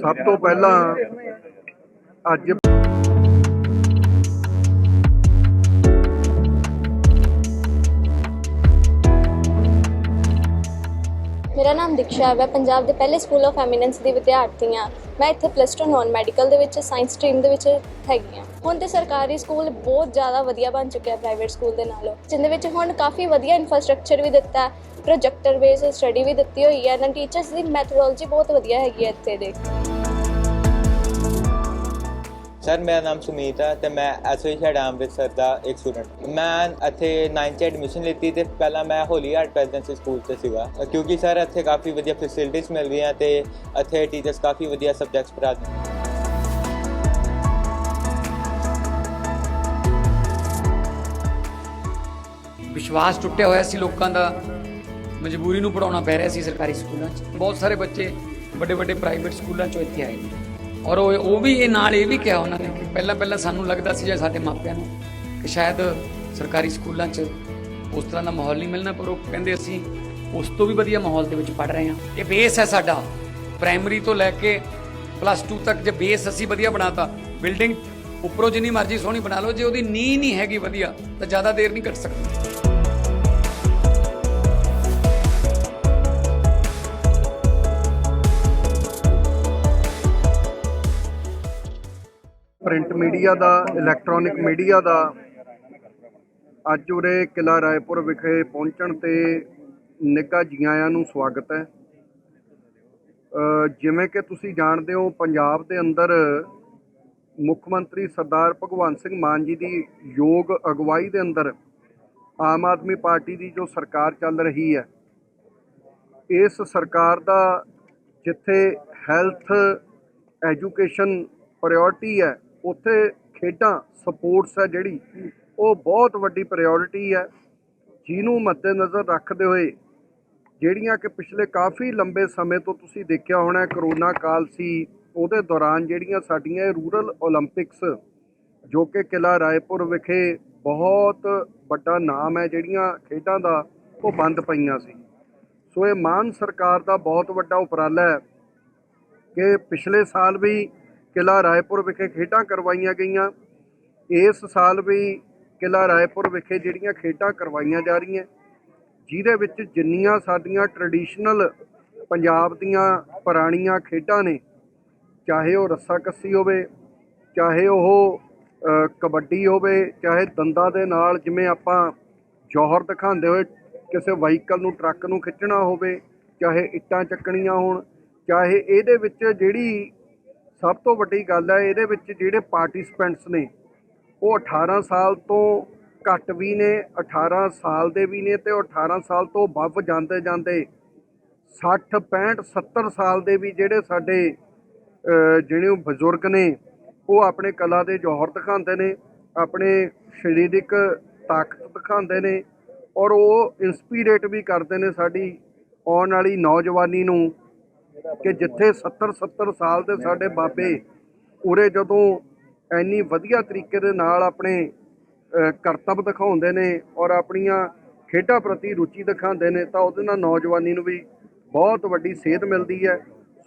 ਸਭ ਤੋਂ ਪਹਿਲਾਂ ਅੱਜ ਮੇਰਾ ਨਾਮ ਦਿਕਸ਼ਾ ਹੈ। ਮੈਂ ਪੰਜਾਬ ਦੇ ਪਹਿਲੇ ਸਕੂਲ ਆਫ ਐਮੀਨੈਂਸ ਦੀ ਵਿਦਿਆਰਥੀ ਹਾਂ। ਮੈਂ ਇੱਥੇ ਪਲੱਸ 2 ਨਾਨ ਮੈਡੀਕਲ ਦੇ ਵਿੱਚ ਸਾਇੰਸ ਸਟਰੀਮ ਦੇ ਵਿੱਚ ਹੈਗੀ ਹਾਂ। ਹੁਣ ਤੇ ਸਰਕਾਰੀ ਸਕੂਲ ਬਹੁਤ ਜ਼ਿਆਦਾ ਵਧੀਆ ਬਣ ਚੁੱਕਿਆ ਪ੍ਰਾਈਵੇਟ ਸਕੂਲ ਦੇ ਨਾਲੋਂ, ਜਿੰਦੇ ਵਿੱਚ ਹੁਣ ਕਾਫੀ ਵਧੀਆ ਇਨਫਰਾਸਟ੍ਰਕਚਰ ਵੀ ਦਿੱਤਾ ਪ੍ਰੋਜੈਕਟਰ ਬੇਸ ਸਟੱਡੀ ਵੀ ਦਿੱਤੀ ਹੋਈ ਹੈ ਇਹਨਾਂ ਟੀਚਰਸ ਦੀ ਮੈਥਡੋਲੋਜੀ ਬਹੁਤ ਵਧੀਆ ਹੈਗੀ ਹੈ ਇੱਥੇ ਦੇ। ਸਰ, ਮੇਰਾ ਨਾਮ ਸੁਮੀਤ ਹੈ ਤੇ ਮੈਂ ਐਸੋਸੀਏਟ ਅੰਮ੍ਰਿਤਸਰ ਦਾ ਇੱਕ ਸਟੂਡੈਂਟ। ਮੈਂ ਇੱਥੇ 9th 'ਚ ਐਡਮਿਸ਼ਨ ਲਿੱਤੀ ਤੇ ਪਹਿਲਾਂ ਮੈਂ ਹੋਲੀ ਹਾਰਟ ਪ੍ਰੈਜ਼ੀਡੈਂਸੀ ਸਕੂਲ 'ਤੇ ਸੀਗਾ। ਕਿਉਂਕਿ ਸਰ, ਇੱਥੇ ਕਾਫੀ ਵਧੀਆ ਫੈਸਿਲਿਟੀਆਂ ਮਿਲ ਰਹੀਆਂ ਤੇ ਇੱਥੇ ਟੀਚਰਸ ਕਾਫੀ ਵਧੀਆ ਸਬਜੈਕਟਸ ਪੜ੍ਹਾ ਨੇ। ਵਿਸ਼ਵਾਸ ਟੁੱਟਿਆ ਹੋਇਆ ਸੀ ਲੋਕਾਂ ਦਾ। ਮਜਬੂਰੀ ਨੂੰ ਪੜਾਉਣਾ ਪੈ ਰਿਹਾ ਸੀ ਸਰਕਾਰੀ ਸਕੂਲਾਂ 'ਚ। ਬਹੁਤ ਸਾਰੇ ਬੱਚੇ ਵੱਡੇ ਵੱਡੇ ਪ੍ਰਾਈਵੇਟ ਸਕੂਲਾਂ 'ਚੋਂ ਇੱਥੇ ਆਏ ਨੇ। ਔਰ ਉਹ ਵੀ ਇਹ ਨਾਲ ਇਹ ਵੀ ਕਿਹਾ ਉਹਨਾਂ ਨੇ ਕਿ ਪਹਿਲਾਂ ਪਹਿਲਾਂ ਸਾਨੂੰ ਲੱਗਦਾ ਸੀ ਜਾਂ ਸਾਡੇ ਮਾਪਿਆਂ ਨੂੰ ਕਿ ਸ਼ਾਇਦ ਸਰਕਾਰੀ ਸਕੂਲਾਂ 'ਚ ਉਸ ਤਰ੍ਹਾਂ ਦਾ ਮਾਹੌਲ ਨਹੀਂ ਮਿਲਣਾ, ਪਰ ਉਹ ਕਹਿੰਦੇ ਅਸੀਂ ਉਸ ਤੋਂ ਵੀ ਵਧੀਆ ਮਾਹੌਲ ਦੇ ਵਿੱਚ ਪੜ ਰਹੇ ਹਾਂ। ਇਹ ਬੇਸ ਹੈ ਸਾਡਾ। ਪ੍ਰਾਇਮਰੀ ਤੋਂ ਲੈ ਕੇ ਪਲੱਸ 2 ਤੱਕ ਜੇ ਬੇਸ ਅਸੀਂ ਵਧੀਆ ਬਣਾਤਾ ਬਿਲਡਿੰਗ ਉੱਪਰੋਂ ਜਿੰਨੀ ਮਰਜ਼ੀ ਸੋਹਣੀ ਬਣਾ ਲਓ, ਜੇ ਉਹਦੀ ਨੀਂਹ ਨਹੀਂ ਹੈਗੀ ਵਧੀਆ, ਤਾਂ ਜ਼ਿਆਦਾ ਦੇਰ ਨਹੀਂ ਕੱਟ ਸਕਦੀ। ਪ੍ਰਿੰਟ ਮੀਡੀਆ ਦਾ ਇਲੈਕਟ੍ਰੋਨਿਕ ਮੀਡੀਆ ਦਾ ਅੱਜ ਉਰੇ ਕਿਲਾ ਰਾਏਪੁਰ ਵਿਖੇ ਪਹੁੰਚਣ ਤੇ ਨਿੱਘਾ ਜੀ ਆਇਆਂ ਨੂੰ ਸਵਾਗਤ ਹੈ। ਜਿਵੇਂ ਕਿ ਤੁਸੀਂ ਜਾਣਦੇ ਹੋ, ਪੰਜਾਬ ਦੇ ਅੰਦਰ ਮੁੱਖ ਮੰਤਰੀ ਸਰਦਾਰ ਭਗਵੰਤ ਸਿੰਘ ਮਾਨ ਜੀ ਦੀ ਯੋਗ ਅਗਵਾਈ ਦੇ ਅੰਦਰ ਆਮ ਆਦਮੀ ਪਾਰਟੀ ਦੀ ਜੋ ਸਰਕਾਰ ਚੱਲ ਰਹੀ ਹੈ, ਇਸ ਸਰਕਾਰ ਦਾ ਜਿੱਥੇ ਹੈਲਥ ਐਜੂਕੇਸ਼ਨ ਪ੍ਰਾਇੋਰਟੀ ਹੈ ਉੱਥੇ ਖੇਡਾਂ, ਸਪੋਰਟਸ ਹੈ ਜਿਹੜੀ, ਉਹ ਬਹੁਤ ਵੱਡੀ ਪ੍ਰਾਇੋਰਟੀ ਹੈ। ਜਿਹਨੂੰ ਮੱਦੇਨਜ਼ਰ ਰੱਖਦੇ ਹੋਏ, ਜਿਹੜੀਆਂ ਕਿ ਪਿਛਲੇ ਕਾਫੀ ਲੰਬੇ ਸਮੇਂ ਤੋਂ ਤੁਸੀਂ ਦੇਖਿਆ ਹੋਣਾ, ਕਰੋਨਾ ਕਾਲ ਸੀ, ਉਹਦੇ ਦੌਰਾਨ ਜਿਹੜੀਆਂ ਸਾਡੀਆਂ ਇਹ ਰੂਰਲ 올림픽ਸ ਜੋ ਕਿ ਕਿਲਾ ਰਾਏਪੁਰ ਵਿਖੇ ਬਹੁਤ ਵੱਡਾ ਨਾਮ ਹੈ, ਜਿਹੜੀਆਂ ਖੇਡਾਂ ਦਾ, ਉਹ ਬੰਦ ਪਈਆਂ ਸੀ। ਸੋ ਇਹ ਮਾਨ ਸਰਕਾਰ ਦਾ ਬਹੁਤ ਵੱਡਾ ਉਪਰਾਲਾ ਹੈ ਕਿ ਪਿਛਲੇ ਸਾਲ ਵੀ ਕਿਲਾ ਰਾਏਪੁਰ ਵਿਖੇ ਖੇਡਾਂ ਕਰਵਾਈਆਂ ਗਈਆਂ। ਇਸ ਸਾਲ ਵੀ ਕਿਲਾ ਰਾਏਪੁਰ ਵਿਖੇ ਜਿਹੜੀਆਂ ਖੇਡਾਂ ਕਰਵਾਈਆਂ ਜਾ ਰਹੀਆਂ, ਜਿਹਦੇ ਵਿੱਚ ਜਿੰਨੀਆਂ ਸਾਡੀਆਂ ਟ੍ਰੈਡੀਸ਼ਨਲ ਪੰਜਾਬ ਦੀਆਂ ਪੁਰਾਣੀਆਂ ਖੇਡਾਂ ਨੇ, ਚਾਹੇ ਉਹ ਰੱਸਾਕੱਸੀ ਹੋਵੇ, ਚਾਹੇ ਉਹ ਕਬੱਡੀ ਹੋਵੇ, ਚਾਹੇ ਦੰਦਾਂ ਦੇ ਨਾਲ ਜਿਵੇਂ ਆਪਾਂ ਜੋਹਰ ਦਿਖਾਉਂਦੇ ਹੋਏ ਕਿਸੇ ਵਹੀਕਲ ਨੂੰ, ਟਰੱਕ ਨੂੰ ਖਿੱਚਣਾ ਹੋਵੇ, ਚਾਹੇ ਇੱਟਾਂ ਚੱਕਣੀਆਂ ਹੋਣ, ਚਾਹੇ ਇਹਦੇ ਵਿੱਚ ਜਿਹੜੀ ਸਭ ਤੋਂ ਵੱਡੀ ਗੱਲ ਹੈ, ਇਹਦੇ ਵਿੱਚ ਜਿਹੜੇ ਪਾਰਟਿਸਪੈਂਟਸ ਨੇ, ਉਹ 18 ਸਾਲ ਤੋਂ ਘੱਟ ਵੀ ਨੇ 18 ਸਾਲ ਦੇ ਵੀ ਨੇ ਤੇ ਉਹ 18 ਸਾਲ ਤੋਂ ਵੱਧ ਜਾਂਦੇ ਜਾਂਦੇ 60 65 70 ਸਾਲ ਦੇ ਵੀ ਜਿਹੜੇ ਸਾਡੇ ਜਿਹੜੇ ਉਹ ਬਜ਼ੁਰਗ ਨੇ, ਉਹ ਆਪਣੇ ਕਲਾ ਦੇ ਜੌਹਰ ਦਿਖਾਉਂਦੇ ਨੇ, ਆਪਣੇ ਸਰੀਰਕ ਤਾਕਤ ਦਿਖਾਉਂਦੇ ਨੇ ਔਰ ਉਹ ਇਨਸਪੀਰੇਟ ਵੀ ਕਰਦੇ ਨੇ ਸਾਡੀ ਆਉਣ ਵਾਲੀ ਨੌਜਵਾਨੀ ਨੂੰ। ਕਿ ਜਿੱਥੇ 70 70 ਸਾਲ ਦੇ ਸਾਡੇ ਬਾਬੇ ਉਰੇ ਜਦੋਂ ਇੰਨੀ ਵਧੀਆ ਤਰੀਕੇ ਦੇ ਨਾਲ ਆਪਣੇ ਅ, ਕਰਤੱਵ ਦਿਖਾਉਂਦੇ ਨੇ ਔਰ ਆਪਣੀਆਂ ਖੇਡਾਂ ਪ੍ਰਤੀ ਰੁਚੀ ਦਿਖਾਉਂਦੇ ਨੇ ਤਾਂ ਉਹਦੇ ਨਾਲ ਨੌਜਵਾਨੀ ਨੂੰ ਵੀ ਬਹੁਤ ਵੱਡੀ ਸੇਧ ਮਿਲਦੀ ਹੈ।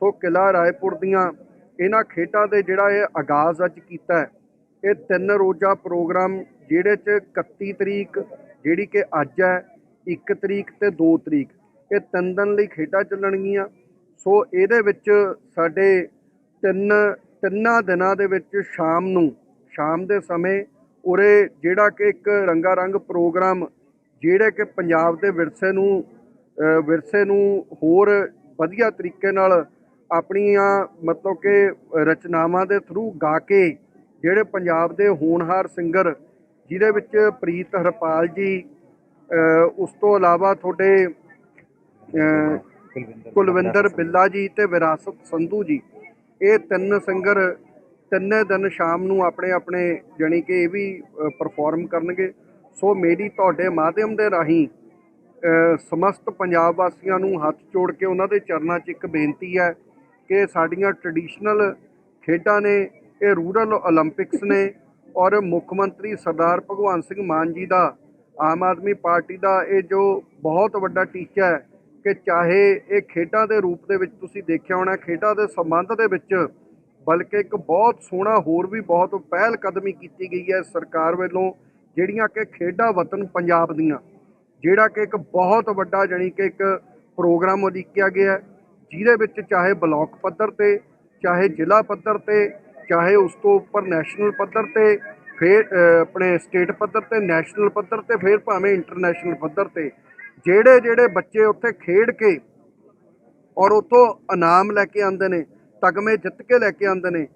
ਸੋ ਕਿਲਾ ਰਾਏਪੁਰ ਦੀਆਂ ਇਹਨਾਂ ਖੇਡਾਂ ਦੇ ਜਿਹੜਾ ਇਹ ਆਗਾਜ਼ ਅੱਜ ਕੀਤਾ ਹੈ ਇਹ ਤਿੰਨ ਰੋਜ਼ਾ ਪ੍ਰੋਗਰਾਮ ਜਿਹੜੇ 'ਚ 31 ਤਰੀਕ ਜਿਹੜੀ ਕਿ ਅੱਜ ਹੈ 1 ਤਰੀਕ ਤੇ 2 ਤਰੀਕ ਇਹ ਤਿੰਨ ਦਿਨ ਲਈ ਖੇਡਾਂ ਚੱਲਣਗੀਆਂ। ਸੋ ਇਹਦੇ ਵਿੱਚ ਸਾਡੇ ਤਿੰਨ, ਤਿੰਨਾਂ ਦਿਨਾਂ ਦੇ ਵਿੱਚ ਸ਼ਾਮ ਨੂੰ, ਸ਼ਾਮ ਦੇ ਸਮੇਂ ਉਰੇ ਜਿਹੜਾ ਕਿ ਇੱਕ ਰੰਗਾ ਰੰਗ ਪ੍ਰੋਗਰਾਮ ਜਿਹੜੇ ਕਿ ਪੰਜਾਬ ਦੇ ਵਿਰਸੇ ਨੂੰ ਵਿਰਸੇ ਨੂੰ ਹੋਰ ਵਧੀਆ ਤਰੀਕੇ ਨਾਲ ਆਪਣੀਆਂ ਮਤਲਬ ਕਿ ਰਚਨਾਵਾਂ ਦੇ ਥਰੂ ਗਾ ਕੇ ਜਿਹੜੇ ਪੰਜਾਬ ਦੇ ਹੋਣਹਾਰ ਸਿੰਗਰ ਜਿਹਦੇ ਵਿੱਚ ਪ੍ਰੀਤ ਹਰਪਾਲ ਜੀ ਉਸ ਤੋਂ ਇਲਾਵਾ ਤੁਹਾਡੇ ਕੁਲਵਿੰਦਰ ਬਿੱਲਾ ਜੀ। ਤੇ ਵਿਰਾਸਤ ਸੰਧੂ ਜੀ। ਇਹ ਤਿੰਨ ਸਿੰਗਰ ਤਿੰਨੇ ਦਿਨ ਸ਼ਾਮ ਨੂੰ ਆਪਣੇ ਆਪਣੇ ਜਾਨੀ ਕਿ ਇਹ ਵੀ ਪਰਫਾਰਮ ਕਰਨਗੇ। ਸੋ ਮੇਰੀ ਤੁਹਾਡੇ ਮਾਧਿਅਮ ਦੇ ਰਾਹੀਂ ਸਮਸਤ ਪੰਜਾਬ ਵਾਸੀਆਂ ਨੂੰ ਹੱਥ ਜੋੜ ਕੇ ਉਹਨਾਂ ਦੇ ਚਰਨਾਂ 'ਚ ਇੱਕ ਬੇਨਤੀ ਹੈ ਕਿ ਸਾਡੀਆਂ ਟ੍ਰੈਡੀਸ਼ਨਲ ਖੇਡਾਂ ਨੇ ਇਹ ਰੂਰਲ 올림픽ਸ ਨੇ ਔਰ ਮੁੱਖ ਮੰਤਰੀ ਸਰਦਾਰ ਭਗਵੰਤ ਸਿੰਘ ਮਾਨ ਜੀ ਦਾ ਆਮ ਆਦਮੀ ਪਾਰਟੀ ਦਾ ਇਹ ਜੋ ਬਹੁਤ ਵੱਡਾ ਟੀਚਾ ਹੈ ਕਿ ਚਾਹੇ ਇਹ ਖੇਡਾਂ ਦੇ ਰੂਪ ਦੇ ਵਿੱਚ ਤੁਸੀਂ ਦੇਖਿਆ ਹੋਣਾ, ਖੇਡਾਂ ਦੇ ਸੰਬੰਧ ਦੇ ਵਿੱਚ ਬਲਕਿ ਇੱਕ ਬਹੁਤ ਸੋਹਣਾ ਹੋਰ ਵੀ ਬਹੁਤ ਪਹਿਲ ਕਦਮੀ ਕੀਤੀ ਗਈ ਹੈ ਸਰਕਾਰ ਵੱਲੋਂ, ਜਿਹੜੀਆਂ ਕਿ ਖੇਡਾਂ ਵਤਨ ਪੰਜਾਬ ਦੀਆਂ, ਜਿਹੜਾ ਕਿ ਇੱਕ ਬਹੁਤ ਵੱਡਾ ਜਾਣੀ ਕਿ ਇੱਕ ਪ੍ਰੋਗਰਾਮ ਉਲੀਕਿਆ ਗਿਆ ਜਿਹਦੇ ਵਿੱਚ ਚਾਹੇ ਬਲਾਕ ਪੱਧਰ ਤੇ, ਚਾਹੇ ਜ਼ਿਲ੍ਹਾ ਪੱਧਰ ਤੇ, ਚਾਹੇ ਉਸ ਤੋਂ ਉੱਪਰ ਨੈਸ਼ਨਲ ਪੱਧਰ ਤੇ, ਫਿਰ ਆਪਣੇ ਸਟੇਟ ਪੱਧਰ ਤੇ, ਨੈਸ਼ਨਲ ਪੱਧਰ ਤੇ, ਫਿਰ ਭਾਵੇਂ ਇੰਟਰਨੈਸ਼ਨਲ ਪੱਧਰ ਤੇ ਜਿਹੜੇ ਜਿਹੜੇ ਬੱਚੇ ਉੱਥੇ ਖੇਡ ਕੇ ਔਰ ਉਤੋਂ ਇਨਾਮ ਲੈ ਕੇ ਆਉਂਦੇ ਨੇ, ਤਗਮੇ ਜਿੱਤ ਕੇ ਲੈ ਕੇ ਆਉਂਦੇ ਨੇ,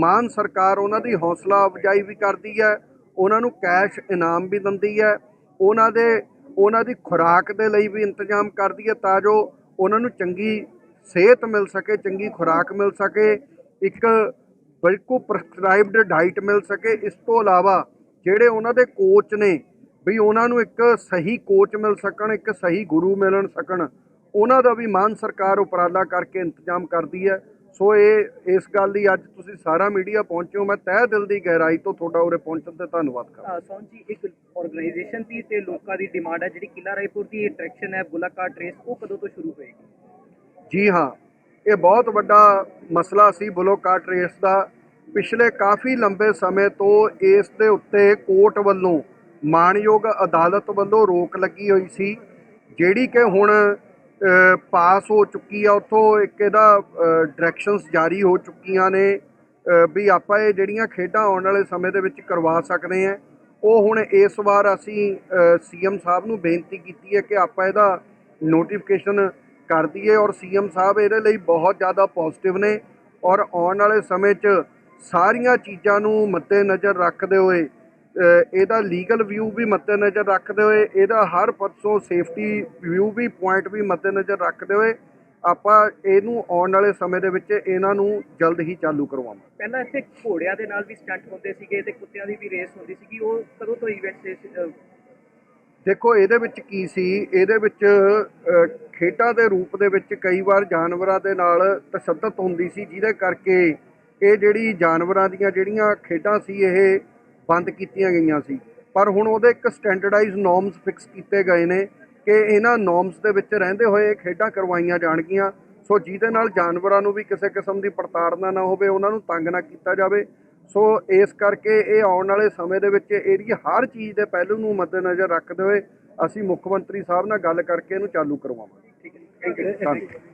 ਮਾਨ ਸਰਕਾਰ ਉਹਨਾਂ ਦੀ ਹੌਸਲਾ ਅਫਜਾਈ ਵੀ ਕਰਦੀ ਹੈ, ਉਹਨਾਂ ਨੂੰ ਕੈਸ਼ ਇਨਾਮ ਵੀ ਦਿੰਦੀ ਹੈ, ਉਹਨਾਂ ਦੇ, ਉਹਨਾਂ ਦੀ ਖੁਰਾਕ ਦੇ ਲਈ ਵੀ ਇੰਤਜ਼ਾਮ ਕਰਦੀ ਹੈ ਤਾਂ ਜੋ ਉਹਨਾਂ ਨੂੰ ਚੰਗੀ ਸਿਹਤ ਮਿਲ ਸਕੇ, ਚੰਗੀ ਖੁਰਾਕ ਮਿਲ ਸਕੇ, ਇੱਕ ਬਿਲਕੁਲ ਪ੍ਰਸਕ੍ਰਾਈਬਡ ਡਾਈਟ ਮਿਲ ਸਕੇ। ਇਸ ਤੋਂ ਇਲਾਵਾ ਜਿਹੜੇ ਉਹਨਾਂ ਦੇ ਕੋਚ ਨੇ ਵੀ ਉਹਨਾਂ ਨੂੰ ਇੱਕ ਸਹੀ ਕੋਚ ਮਿਲ ਸਕਣ ਇੱਕ ਸਹੀ ਗੁਰੂ ਮਿਲਣ ਸਕਣ। ਉਹਨਾਂ ਦਾ ਵੀ ਮਾਨ ਸਰਕਾਰ ਉਪਰਾਲਾ ਕਰਕੇ ਇੰਤਜ਼ਾਮ ਕਰਦੀ ਹੈ। ਸੋ ਇਹ ਇਸ ਗੱਲ ਦੀ ਅੱਜ ਤੁਸੀਂ ਸਾਰਾ ਮੀਡੀਆ ਪਹੁੰਚੇ ਹੋ। ਮੈਂ ਤਹਿ ਦਿਲ ਦੀ ਗਹਿਰਾਈ ਤੋਂ ਤੁਹਾਡਾ ਉਰੇ ਪਹੁੰਚਣ ਤੇ ਧੰਨਵਾਦ ਕਰਦਾ ਅ, ਸੋਹਨ ਜੀ ਇੱਕ ਆਰਗੇਨਾਈਜੇਸ਼ਨ ਦੀ ਤੇ ਲੋਕਾਂ ਦੀ ਡਿਮਾਂਡ ਹੈ ਜਿਹੜੀ ਕਿਲਾ ਰਾਏਪੁਰ ਦੀ ਅਟਰੈਕਸ਼ਨ ਹੈ ਬੁਲਾਕਾਟ ਰੇਸ ਉਹ ਕਦੋਂ ਤੋਂ ਸ਼ੁਰੂ ਹੋਏਗੀ? ਜੀ ਹਾਂ ਇਹ ਬਹੁਤ ਵੱਡਾ ਮਸਲਾ ਸੀ ਬਲੋਕਾਟ ਰੇਸ ਦਾ। ਪਿਛਲੇ ਕਾਫੀ ਲੰਬੇ ਸਮੇਂ ਤੋਂ ਇਸ ਦੇ ਉੱਤੇ ਕੋਰਟ ਵੱਲੋਂ ਮਾਣਯੋਗ ਅਦਾਲਤ ਵੱਲੋਂ ਰੋਕ ਲੱਗੀ ਹੋਈ ਸੀ, ਜਿਹੜੀ ਕਿ ਹੁਣ ਪਾਸ ਹੋ ਚੁੱਕੀ ਆ। ਉੱਥੋਂ ਇੱਕ ਇਹਦਾ ਡਾਇਰੈਕਸ਼ਨਸ ਜਾਰੀ ਹੋ ਚੁੱਕੀਆਂ ਨੇ ਵੀ ਆਪਾਂ ਇਹ ਜਿਹੜੀਆਂ ਖੇਡਾਂ ਆਉਣ ਵਾਲੇ ਸਮੇਂ ਦੇ ਵਿੱਚ ਕਰਵਾ ਸਕਦੇ ਹਾਂ ਉਹ ਹੁਣ ਇਸ ਵਾਰ ਅਸੀਂ ਸੀਐਮ ਸਾਹਿਬ ਨੂੰ ਬੇਨਤੀ ਕੀਤੀ ਹੈ ਕਿ ਆਪਾਂ ਇਹਦਾ ਨੋਟੀਫਿਕੇਸ਼ਨ ਕਰ ਦਈਏ ਔਰ ਸੀਐਮ ਸਾਹਿਬ ਇਹਦੇ ਲਈ ਬਹੁਤ ਜ਼ਿਆਦਾ ਪੋਜ਼ਿਟਿਵ ਨੇ। ਔਰ ਆਉਣ ਵਾਲੇ ਸਮੇਂ 'ਚ ਸਾਰੀਆਂ ਚੀਜ਼ਾਂ ਨੂੰ ਮੱਦੇਨਜ਼ਰ ਰੱਖਦੇ ਹੋਏ ਇਹਦਾ ਲੀਗਲ ਵਿਊ ਵੀ ਮੱਦੇਨਜ਼ਰ ਰੱਖਦੇ ਹੋਏ ਇਹਦਾ ਹਰ ਪਰਸੋਂ ਸੇਫਟੀ ਵਿਊ ਵੀ ਪੁਆਇੰਟ ਵੀ ਮੱਦੇਨਜ਼ਰ ਰੱਖਦੇ ਹੋਏ ਆਪਾਂ ਇਹਨੂੰ ਆਉਣ ਵਾਲੇ ਸਮੇਂ ਦੇ ਵਿੱਚ ਇਹਨਾਂ ਨੂੰ ਜਲਦ ਹੀ ਚਾਲੂ ਕਰਵਾਵਾਂਗੇ। ਪਹਿਲਾਂ ਇੱਥੇ ਘੋੜਿਆਂ ਦੇ ਨਾਲ ਵੀ ਸਟੰਟ ਹੁੰਦੇ ਸੀਗੇ ਤੇ ਕੁੱਤਿਆਂ ਦੀ ਵੀ ਰੇਸ ਹੁੰਦੀ ਸੀਗੀ ਉਹ ਕਦੋਂ ਤੋਂ ਇਵੈਂਟ ਦੇਖੋ ਇਹਦੇ ਵਿੱਚ ਕੀ ਸੀ? ਇਹਦੇ ਵਿੱਚ ਖੇਡਾਂ ਦੇ ਰੂਪ ਦੇ ਵਿੱਚ ਕਈ ਵਾਰ ਜਾਨਵਰਾਂ ਦੇ ਨਾਲ ਤਸ਼ੱਦਦ ਹੁੰਦੀ ਸੀ ਜਿਹਦੇ ਕਰਕੇ ਇਹ ਜਿਹੜੀ ਜਾਨਵਰਾਂ ਦੀਆਂ ਜਿਹੜੀਆਂ ਖੇਡਾਂ ਸੀ ਇਹ ਬੰਦ ਕੀਤੀਆਂ ਗਈਆਂ ਸੀ। ਪਰ ਹੁਣ ਉਹਦੇ ਇੱਕ ਸਟੈਂਡਰਡਾਈਜ਼ ਨੋਰਮਸ ਫਿਕਸ ਕੀਤੇ ਗਏ ਨੇ ਕਿ ਇਹਨਾਂ ਨੋਰਮਸ ਦੇ ਵਿੱਚ ਰਹਿੰਦੇ ਹੋਏ ਇਹ ਖੇਡਾਂ ਕਰਵਾਈਆਂ ਜਾਣਗੀਆਂ। ਸੋ ਜਿਹਦੇ ਨਾਲ ਜਾਨਵਰਾਂ ਨੂੰ ਵੀ ਕਿਸੇ ਕਿਸਮ ਦੀ ਪ੍ਰਤਾੜਨਾ ਨਾ ਹੋਵੇ, ਉਹਨਾਂ ਨੂੰ ਤੰਗ ਨਾ ਕੀਤਾ ਜਾਵੇ। ਸੋ ਇਸ ਕਰਕੇ ਇਹ ਆਉਣ ਵਾਲੇ ਸਮੇਂ ਦੇ ਵਿੱਚ ਇਹਦੀ ਹਰ ਚੀਜ਼ ਦੇ ਪਹਿਲੂ ਨੂੰ ਮੱਦੇਨਜ਼ਰ ਰੱਖਦੇ ਹੋਏ ਅਸੀਂ ਮੁੱਖ ਮੰਤਰੀ ਸਾਹਿਬ ਨਾਲ ਗੱਲ ਕਰਕੇ ਇਹਨੂੰ ਚਾਲੂ ਕਰਵਾਵਾਂਗੇ। ਠੀਕ ਹੈ ਥੈਂਕ ਧੰਨਵਾਦ